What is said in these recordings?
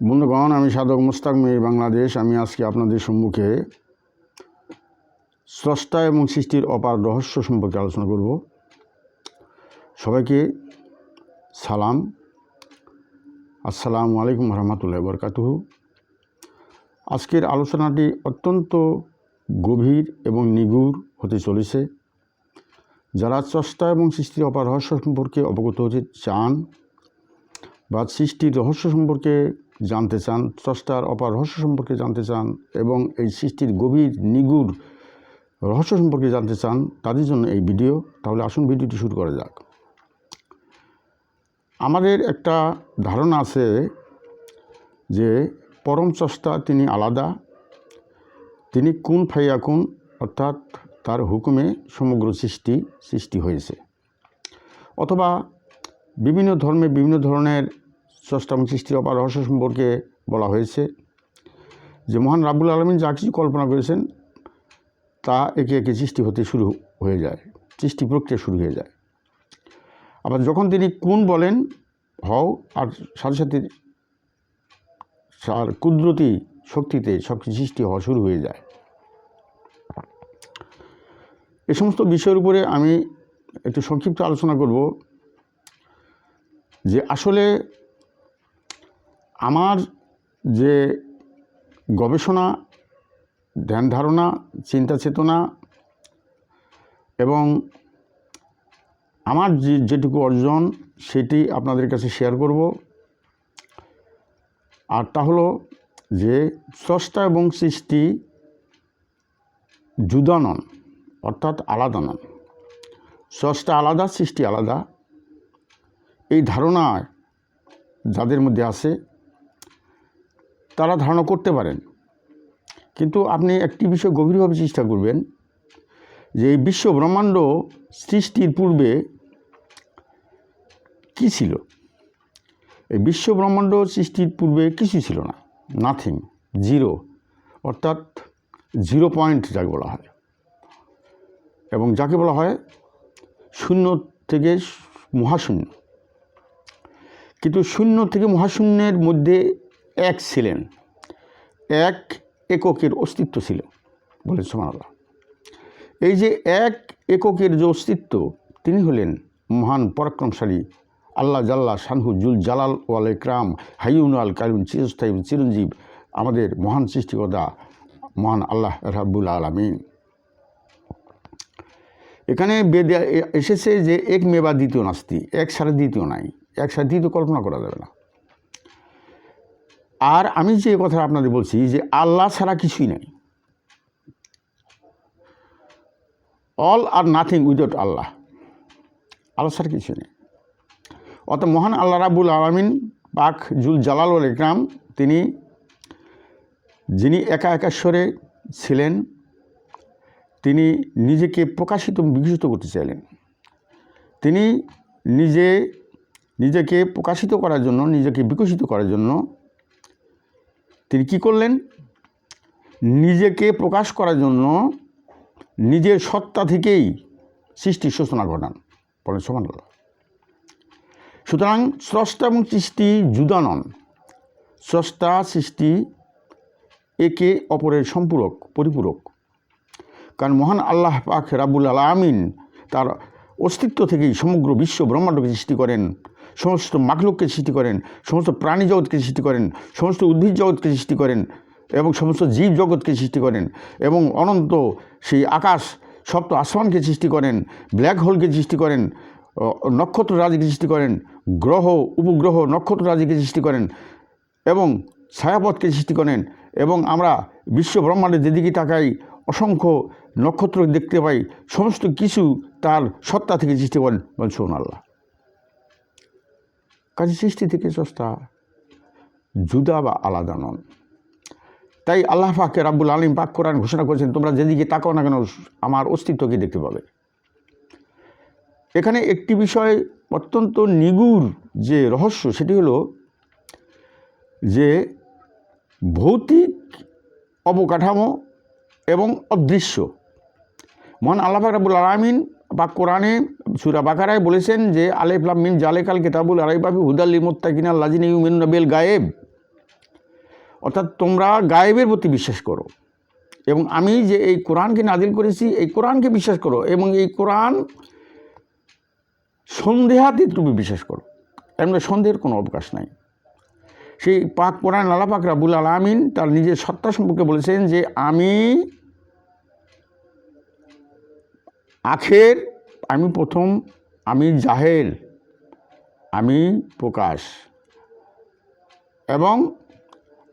বন্ধুগণ, আমি সাধক মুস্তাক মির বাংলাদেশ। আমি আজকে আপনাদের সম্মুখে স্রষ্টা এবং সৃষ্টির অপার রহস্য সম্পর্কে আলোচনা করব। সবাইকে সালাম। আসসালামু আলাইকুম রহমতুল্লাহ বরকাতুহু। আজকের আলোচনাটি অত্যন্ত গভীর এবং নিগুড় হতে চলেছে। যারা স্রষ্টা এবং সৃষ্টির অপার রহস্য সম্পর্কে অবগত হতে চান বা সৃষ্টির রহস্য সম্পর্কে জানতে চান, স্রষ্টার অপার রহস্য সম্পর্কে জানতে চান এবং এই সৃষ্টির গভীর, নিগুড় রহস্য সম্পর্কে জানতে চান, তাদের জন্য এই ভিডিও। তাহলে আসুন ভিডিওটি শুরু করা যাক। আমাদের একটা ধারণা আছে যে পরম স্রষ্টা তিনি আলাদা। তিনি কোন ফাইয়া কোন, অর্থাৎ তার হুকুমে সমগ্র সৃষ্টি সৃষ্টি হয়েছে। অথবা বিভিন্ন ধর্মে বিভিন্ন ধরনের এবং সৃষ্টির অপার রহস্য সম্পর্কে বলা হয়েছে যে মহান রাব্বুল আলমিন যা কিছু কল্পনা করেছেন, তা একে একে সৃষ্টি হতে শুরু হয়ে যায়, সৃষ্টি প্রক্রিয়া শুরু হয়ে যায়। আবার যখন তিনি কোন বলেন, হও, আর সাথে সাথে আর কুদরতি শক্তিতে সব সৃষ্টি হওয়া শুরু হয়ে যায়। এ সমস্ত বিষয়ের উপরে আমি একটু সংক্ষিপ্ত আলোচনা করব যে আসলে আমার যে গবেষণা ধ্যান ধারণা চিন্তা চেতনা এবং আমার যে, যেটুকু অর্জন, সেটি আপনাদের কাছে শেয়ার করব। আর তা হলো যে, স্রষ্টা এবং সৃষ্টি যুদানন, অর্থাৎ আলাদা নন স্রষ্টা আলাদা, সৃষ্টি আলাদা। এই ধারণা যাদের মধ্যে আছে তারা ধারণা করতে পারেন। কিন্তু আপনি একটি বিষয় গভীরভাবে চেষ্টা করবেন যে এই বিশ্ব ব্রহ্মাণ্ড সৃষ্টির পূর্বে কি ছিল? এই বিশ্ব ব্রহ্মাণ্ড সৃষ্টির পূর্বে কিছু ছিল না। নাথিং জিরো অর্থাৎ জিরো পয়েন্ট যাকে বলা হয়। এবং যাকে বলা হয় শূন্য থেকে মহাশূন্য। কিন্তু শূন্য থেকে মহাশূন্যের মধ্যে এক ছিলেন, এক এককের অস্তিত্ব ছিল বলে সোমানাল্লাহ এই যে এক এককের যে অস্তিত্ব, তিনি হলেন মহান পরাক্রমশালী আল্লাহ জাল্লা শানহু জুল জালাল ওয়াল ইকরাম হাইউন আল কারিম চিরস্থায়ী চিরঞ্জীব, আমাদের মহান সৃষ্টিকর্তা, মহান আল্লাহ রাব্বুল আলমিন। এখানে বেদে এসেছে যে এক মেবা দ্বিতীয় নাস্তি, এক সারে দ্বিতীয় নাই, এক সারে দ্বিতীয় কল্পনা করা যাবে না। আর আমি যে কথা আপনাদের বলছি যে আল্লাহ ছাড়া কিছুই নাই। All are nothing without Allah. Allah ছাড়া কিছুই নেই। অর্থাৎ মহান আল্লাহ রাবুল আলমিন, পাক জুল জালাল ইকরাম, তিনি যিনি একা একাশ্বরে ছিলেন, তিনি নিজেকে প্রকাশিত বিকশিত করতে চাইলেন। তিনি নিজে নিজেকে প্রকাশিত করার জন্য, নিজেকে বিকশিত করার জন্য তিনি কি করলেন? নিজেকে প্রকাশ করার জন্য নিজের সত্তা থেকেই সৃষ্টির সূচনা ঘটান। বলেন সমান সুতরাং স্রষ্টা এবং সৃষ্টি জুদা নন। স্রষ্টা, সৃষ্টি একে অপরের সম্পূরক, পরিপূরক। কারণ মহান আল্লাহ পাক রাবুল আল আমিন তার অস্তিত্ব থেকেই সমগ্র বিশ্ব ব্রহ্মাণ্ডকে সৃষ্টি করেন। সমস্ত মাখলুককে সৃষ্টি করেন, সমস্ত প্রাণী জগৎকে সৃষ্টি করেন, সমস্ত উদ্ভিদ জগৎকে সৃষ্টি করেন এবং সমস্ত জীব জগৎকে সৃষ্টি করেন এবং অনন্ত সেই আকাশ সপ্ত আসমানকে সৃষ্টি করেন, ব্ল্যাক হোলকে সৃষ্টি করেন নক্ষত্র রাজিকে সৃষ্টি করেন, গ্রহ, উপগ্রহ, নক্ষত্র রাজিকে সৃষ্টি করেন এবং ছায়াপথকে সৃষ্টি করেন এবং আমরা বিশ্ব ব্রহ্মাণ্ডে যেদিকে তাকাই, অসংখ্য নক্ষত্র দেখতে পাই, সমস্ত কিছু তার সত্তা থেকে সৃষ্টি করেন বলেন সোন আল্লাহ কাজে সৃষ্টি থেকে সস্তা জুদা বা আলাদা নন। তাই আল্লাহ পাককে রাব্বুল আলিম পাক কোরআন ঘোষণা করেছেন, তোমরা যেদিকে তাকাও না কেন আমার অস্তিত্বকে দেখতে পাবে। এখানে একটি বিষয় অত্যন্ত নিগুড় যে রহস্য, সেটি হলো যে ভৌতিক অবকাঠামো এবং অদৃশ্য। মহান আল্লাহ রাবুল আলমিন বা কোরআনে সুরা বাকারায় বলেছেন যে আলেফলাম মিন জালেকাল কেতাবুল আলাইবাবি হুদাল্লি মোত্তাকিনা লাজিন ইউমিন নবেল গায়েব। অর্থাৎ তোমরা গায়েবের প্রতি বিশ্বাস করো। এবং আমি যে এই কোরআনকে নাজিল করেছি, এই কোরআনকে বিশ্বাস করো এবং এই কোরআন সন্দেহাতীত রূপে বিশ্বাস করো। মধ্যে সন্দেহের কোনো অবকাশ নাই। সেই পাক কোরআন আল্লাহ পাক রাবুল আলমিন তার নিজের সত্তা সম্পর্কে বলেছেন যে, আমি আখের, আমি প্রথম, আমি জাহের আমি প্রকাশ। এবং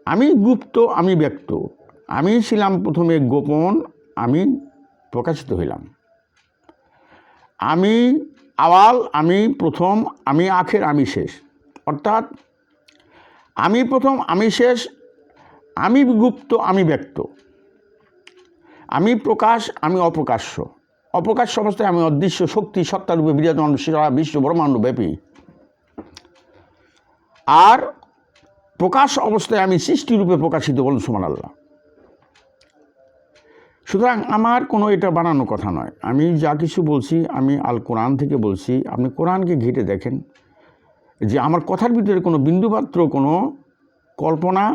আমি গুপ্ত, আমি ব্যক্ত। আমি ছিলাম প্রথমে গোপন, আমি প্রকাশিত হইলাম। আমি আওয়াল, আমি প্রথম, আমি আখের, আমি শেষ। অর্থাৎ, আমি প্রথম, আমি শেষ, আমি গুপ্ত, আমি ব্যক্ত। আমি প্রকাশ, আমি অপ্রকাশ্য। অপ্রকাশ্য অবস্থায় আমি অদৃশ্য শক্তি, সত্তারূপে বিরাজমান সারা বিশ্ব ব্রহ্মাণ্ড ব্যাপী। আর প্রকাশ অবস্থায় আমি সৃষ্টিরূপে প্রকাশিত বলুন সুমান আল্লাহ সুতরাং আমার কোনো এটা বানানো কথা নয়। আমি যা কিছু বলছি, আমি আল কোরআন থেকে বলছি, আপনি কোরআনকে ঘেটে দেখেন যে আমার কথার ভিতরে কোনো বিন্দুমাত্র কোনো কল্পনা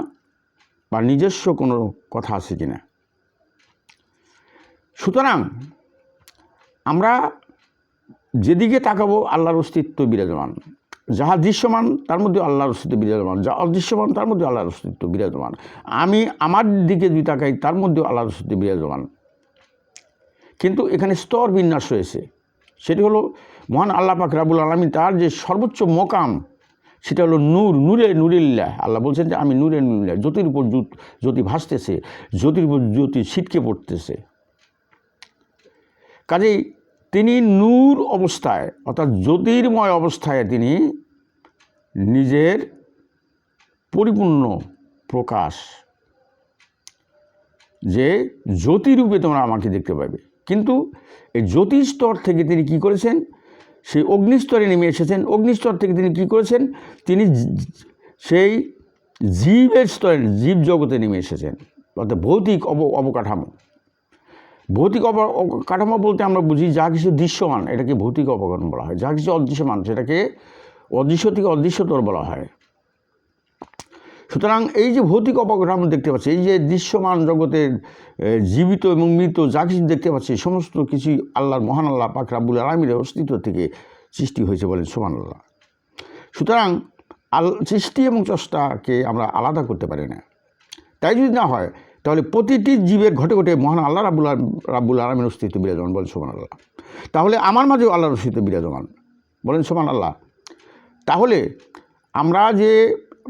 বা নিজস্ব কোনো কথা আছে কি না সুতরাং আমরা যেদিকে তাকাবো, আল্লাহর অস্তিত্ব বিরাজমান। যাহা দৃশ্যমান, তার মধ্যে আল্লাহর অস্তিত্ব বিরাজমান। যা অদৃশ্যমান, তার মধ্যে আল্লাহর অস্তিত্ব বিরাজমান। আমি আমার দিকে যদি তাকাই, তার মধ্যেও আল্লাহর অস্তিত্ব বিরাজমান। কিন্তু এখানে স্তর বিন্যাস রয়েছে। সেটি হলো, মহান আল্লাহ পাক রাবুল আলমী তার যে সর্বোচ্চ মোকাম, সেটা হলো নূর, নূরে নুরিল্লাহ। আল্লাহ বলছেন যে, আমি নূরে নুরিল্লাহ, জ্যোতির উপর জ্যোতি ভাসতেছে, জ্যোতির উপর জ্যোতি ছিটকে পড়তেছে। কাজেই তিনি নূর অবস্থায়, অর্থাৎ জ্যোতির্ময় অবস্থায় তিনি নিজের পরিপূর্ণ প্রকাশ, যে জ্যোতিরূপে তোমরা আমাকে দেখতে পাবে। কিন্তু এই জ্যোতির স্তর থেকে তিনি কি করেছেন? সেই অগ্নিস্তরে নেমে এসেছেন। অগ্নিস্তর থেকে তিনি কি করেছেন? তিনি সেই জীবের স্তরে, জীব জগতে নেমে এসেছেন। অর্থাৎ ভৌতিক অব, অবকাঠামো। ভৌতিক অব অব- কাঠামো বলতে আমরা বুঝি যা কিছু দৃশ্যমান, এটাকে ভৌতিক অবকাঠামো বলা হয়। যা কিছু অদৃশ্যমান, সেটাকে অদৃশ্য থেকে অদৃশ্যতর বলা হয়। সুতরাং এই যে ভৌতিক অবকাঠামো দেখতে পাচ্ছি, এই যে দৃশ্যমান জগতের জীবিত এবং মৃত যা কিছু দেখতে পাচ্ছি, সমস্ত কিছুই আল্লাহর মহান আল্লাহ পাক রাবুল আলমীর অস্তিত্ব থেকে সৃষ্টি হয়েছে বলেন সোমান আল্লাহ। সুতরাং আল, সৃষ্টি এবং চষ্টাকে আমরা আলাদা করতে পারি না। তাই যদি না হয় তাহলে প্রতিটি জীবের ঘটে ঘটে মহান আল্লাহ রাবুল রাবুল আলমের অস্তিত্ব বিরাজমান, বলেন সোমান আল্লাহ তাহলে আমার মাঝেও আল্লাহর অস্তিত্ব বিরাজমান, বলেন সোমান আল্লাহ তাহলে আমরা যে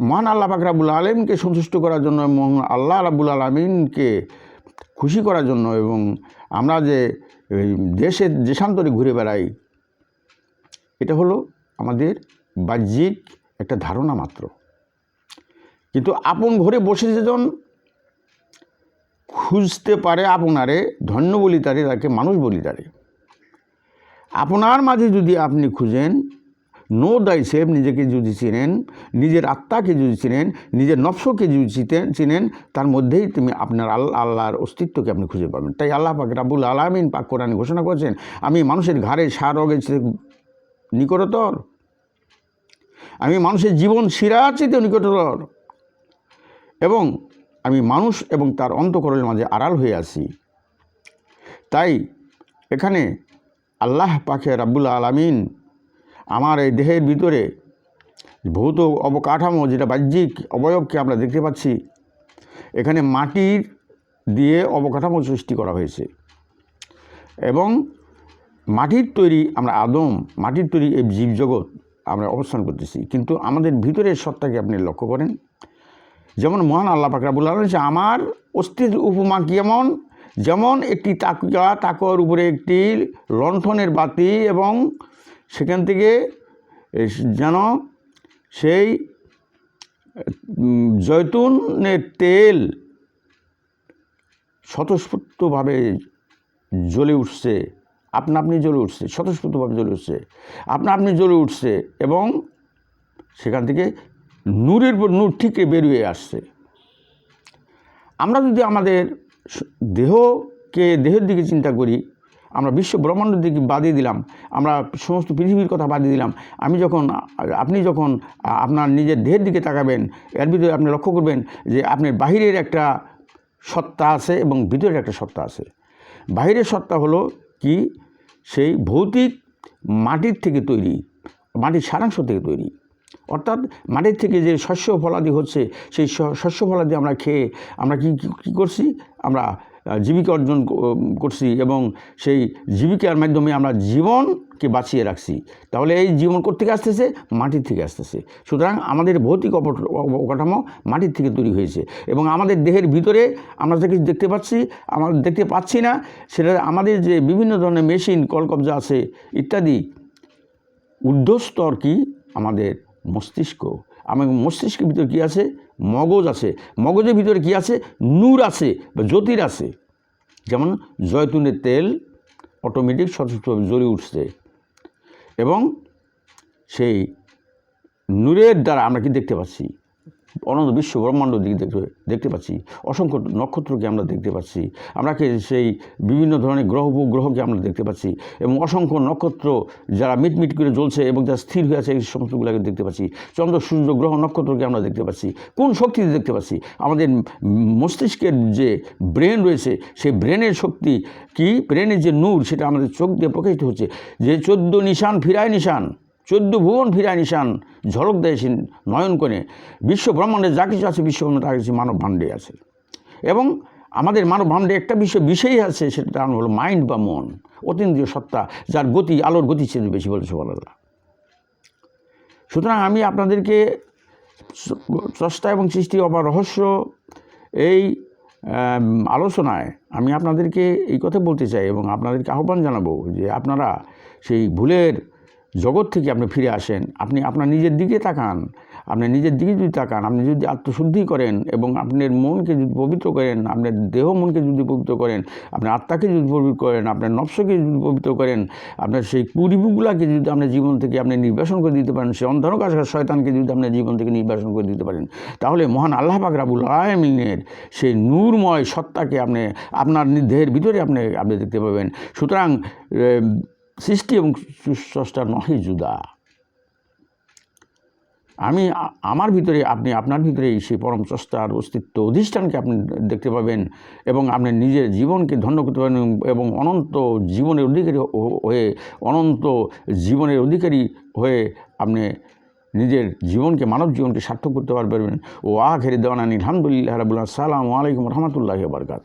মহান আল্লাহ পাক রাবুল আলমকে সন্তুষ্ট করার জন্য এবং আল্লাহ রাবুল আলমিনকে খুশি করার জন্য এবং আমরা যে দেশে দেশান্তরে ঘুরে বেড়াই, এটা হলো আমাদের বাহ্যিক একটা ধারণা মাত্র। কিন্তু আপন ঘরে বসে যেজন খুঁজতে পারে আপনারে, ধন্য বলি তারে, তাকে মানুষ বলি তারে। আপনার মাঝে যদি আপনি খুঁজেন নো দাই সেভ নিজেকে যদি চিনেন, নিজের আত্মাকে যদি চিনেন, নিজের নফসকে যদি চিতেন, চিনেন, তার মধ্যেই তুমি আপনার আল্লাহ আল্লাহর অস্তিত্বকে আপনি খুঁজে পাবেন। তাই আল্লাহ পাক রাবুল আলমিন পাক কোরআনে ঘোষণা করেছেন, আমি মানুষের ঘাড়ে সার রগের চেয়ে নিকটতর। আমি মানুষের জীবন চেয়ে নিকটতর। এবং আমি মানুষ এবং তার অন্তকরণের মাঝে আড়াল হয়ে আছি। তাই এখানে আল্লাহ পাখে রাব্বুল আলামিন আমার এই দেহের ভিতরে ভৌত অবকাঠামো যেটা বাহ্যিক অবয়বকে আমরা দেখতে পাচ্ছি, এখানে মাটির দিয়ে অবকাঠামো সৃষ্টি করা হয়েছে। এবং মাটির তৈরি আমরা আদম, মাটির তৈরি এই জীবজগৎ আমরা অবস্থান করতেছি। কিন্তু আমাদের ভিতরের সত্তাকে আপনি লক্ষ্য করেন যেমন মহান আল্লাহ পাক রাবুল আলম যে আমার অস্থির উপমা কেমন যেমন একটি তাকিয়া তাকুয়ার উপরে একটি লণ্ঠনের বাতি এবং সেখান থেকে যেন সেই জৈতুনের তেল স্বতঃস্ফূর্তভাবে জ্বলে উঠছে। আপনা আপনি জ্বলে উঠছে, স্বতঃস্ফূর্তভাবে জ্বলে উঠছে। আপনা আপনি জ্বলে উঠছে এবং সেখান থেকে নূরের নূর থেকে বেরিয়ে আসছে। আমরা যদি আমাদের দেহকে, দেহের দিকে চিন্তা করি, আমরা বিশ্ব ব্রহ্মাণ্ড দিকে বাদিয়ে দিলাম, আমরা সমস্ত পৃথিবীর কথা বাদিয়ে দিলাম, আমি যখন, আপনি যখন আপনার নিজের দেহের দিকে তাকাবেন, এর ভিতরে আপনি লক্ষ্য করবেন যে আপনার বাহিরের একটা সত্তা আছে এবং ভিতরের একটা সত্তা আছে। বাহিরের সত্তা হলো কি? সেই ভৌতিক মাটির থেকে তৈরি, মাটির সারাংশ থেকে তৈরি। অর্থাৎ মাটির থেকে যে শস্য ফলাদি হচ্ছে, সেই শস্য ফলাদি আমরা খেয়ে, আমরা কি, কী করছি? আমরা জীবিকা অর্জন করছি এবং সেই জীবিকার মাধ্যমে আমরা জীবনকে বাঁচিয়ে রাখছি। তাহলে এই জীবন থেকে আসতেছে? মাটির থেকে আসতেছে। সুতরাং আমাদের ভৌতিক অবকাঠামো মাটির থেকে তৈরি হয়েছে এবং আমাদের দেহের ভিতরে আমরা যে কিছু দেখতে পাচ্ছি, আমরা দেখতে পাচ্ছি না, সেটা আমাদের যে বিভিন্ন ধরনের মেশিন, কলকবজা আছে, ইত্যাদি, ঊর্ধ্বস্তর কি আমাদের মস্তিষ্ক। আমার মস্তিষ্কের ভিতরে কী আছে? মগজ আছে। মগজের ভিতরে কী আছে? নূর আছে বা জ্যোতির আছে। যেমন জয়তুনের তেল অটোমেটিক সচেতনভাবে জ্বলে উঠছে এবং সেই নূরের দ্বারা আমরা কি দেখতে পাচ্ছি? অনন্ত বিশ্ব ব্রহ্মাণ্ড দিকে দেখতে দেখতে পাচ্ছি। অসংখ্য নক্ষত্রকে আমরা দেখতে পাচ্ছি। আমরাকে সেই বিভিন্ন ধরনের গ্রহ উপগ্রহকে আমরা দেখতে পাচ্ছি এবং অসংখ্য নক্ষত্র যারা মিটমিট করে জ্বলছে এবং যারা স্থির হয়ে আছে, এই সমস্তগুলোকে দেখতে পাচ্ছি। চন্দ্র, সূর্য, গ্রহ নক্ষত্রকে আমরা দেখতে পাচ্ছি। কোন শক্তিতে দেখতে পাচ্ছি? আমাদের মস্তিষ্কের যে ব্রেন রয়েছে, সেই ব্রেনের শক্তি কি? ব্রেনের যে নূর, সেটা আমাদের চোখ দিয়ে প্রকাশিত হচ্ছে। যে চোদ্দ নিশান ফিরায় নিশান। চোদ্দ ভুবন ফিরায় নিশান ঝলক দেয় সে নয়ন করে। বিশ্ব ব্রহ্মাণ্ডে যা কিছু আছে বিশ্ব ব্রহ্মাণ্ডে তা কিছু মানব ভাণ্ডে আছে। এবং আমাদের মানব ভাণ্ডে একটা বিষয় বিষয়ই আছে সেটা নাম হলো মাইন্ড বা মন। অতীন্দ্রিয় সত্তা, যার গতি, আলোর গতি চেয়ে বেশি বলেছে বলা সুতরাং আমি আপনাদেরকে স্রষ্টা এবং সৃষ্টি অবা রহস্য এই আলোচনায় আমি আপনাদেরকে এই কথা বলতে চাই এবং আপনাদেরকে আহ্বান জানাব যে আপনারা সেই ভুলের জগৎ থেকে আপনি ফিরে আসেন, আপনি আপনার নিজের দিকে তাকান, আপনি নিজের দিকে যদি তাকান, আপনি যদি আত্মশুদ্ধি করেন এবং আপনার মনকে যদি পবিত্র করেন, আপনার দেহ মনকে যদি পবিত্র করেন, আপনার আত্মাকে যদি পবিত্র করেন, আপনার নফসকে যদি পবিত্র করেন, আপনার সেই কুরিপুগুলাকে যদি আপনার জীবন থেকে আপনি নির্বাসন করে দিতে পারেন, সেই অন্ধকার শয়তানকে যদি আপনার জীবন থেকে নির্বাসন করে দিতে পারেন, তাহলে মহান আল্লাহ পাক রাবুল আলমিনের সেই নূরময় সত্তাকে আপনি, আপনার দেহের ভিতরে আপনি আপনি দেখতে পাবেন। সুতরাং সৃষ্টি এবং স্রষ্টা নহে জুদা। আমি, আমার ভিতরে আপনি, আপনার ভিতরে সেই পরম স্রষ্টার অস্তিত্ব অধিষ্ঠানকে আপনি দেখতে পাবেন এবং আপনি নিজের জীবনকে ধন্য করতে পারেন এবং অনন্ত জীবনের অধিকারী হয়ে, অনন্ত জীবনের অধিকারী হয়ে আপনি নিজের জীবনকে, মানব জীবনকে সার্থক করতে পারবেন। ও আখেরি দেওয়ানা আলহামদুলিল্লাহ রাবুল্লাহ সালামু আলাইকুম রহমতুল্লাহ বারকাত